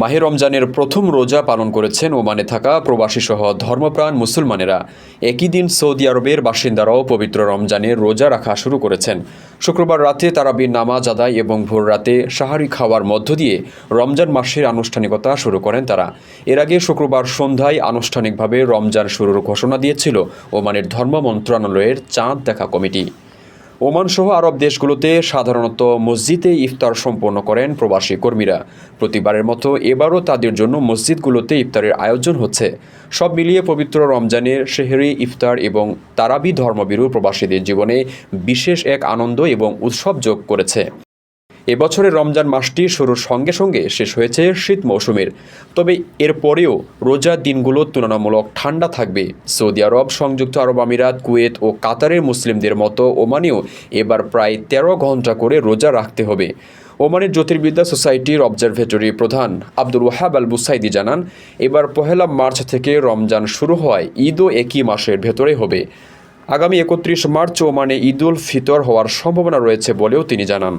মাহে রমজানের প্রথম রোজা পালন করেছেন ওমানে থাকা প্রবাসী সহ ধর্মপ্রাণ মুসলমানেরা। একই দিন সৌদি আরবের বাসিন্দারাও পবিত্র রমজানের রোজা রাখা শুরু করেছেন। শুক্রবার রাতে তারাবির নামাজ আদায় এবং ভোর রাতে সাহারি খাওয়ার মধ্য দিয়ে রমজান মাসের আনুষ্ঠানিকতা শুরু করেন তারা। এর আগে শুক্রবার সন্ধ্যায় আনুষ্ঠানিকভাবে রমজান শুরুর ঘোষণা দিয়েছিল ওমানের ধর্ম মন্ত্রণালয়ের চাঁদ দেখা কমিটি। ওমান সহ আরব দেশগুলোতে সাধারণত মসজিদে ইফতার সম্পন্ন করেন প্রবাসী কর্মীরা। প্রতিবারের মতো এবারও তাদের জন্য মসজিদগুলোতে ইফতারের আয়োজন হচ্ছে। সব মিলিয়ে পবিত্র রমজানের শেহরি ইফতার এবং তারাবি ধর্মবিরু প্রবাসীদের জীবনে বিশেষ এক আনন্দ এবং উৎসব যোগ করেছে। এবছরের রমজান মাসটি শুরুর সঙ্গে সঙ্গে শেষ হয়েছে শীত মৌসুমের। তবে এর পরেও রোজার দিনগুলো তুলনামূলক ঠান্ডা থাকবে। সৌদি আরব, সংযুক্ত আরব আমিরাত, কুয়েত ও কাতারের মুসলিমদের মতো ওমানেও এবার প্রায় তেরো ঘণ্টা করে রোজা রাখতে হবে। ওমানের জ্যোতির্বিদ্যা সোসাইটির অবজারভেটরি প্রধান আব্দুল ওয়াহাব আল বুসাইদি জানান, এবার পহেলা মার্চ থেকে রমজান শুরু হওয়ায় ঈদও একই মাসের ভেতরে হবে। আগামী একত্রিশ মার্চ ওমানে ঈদ উল ফিতর হওয়ার সম্ভাবনা রয়েছে বলেও তিনি জানান।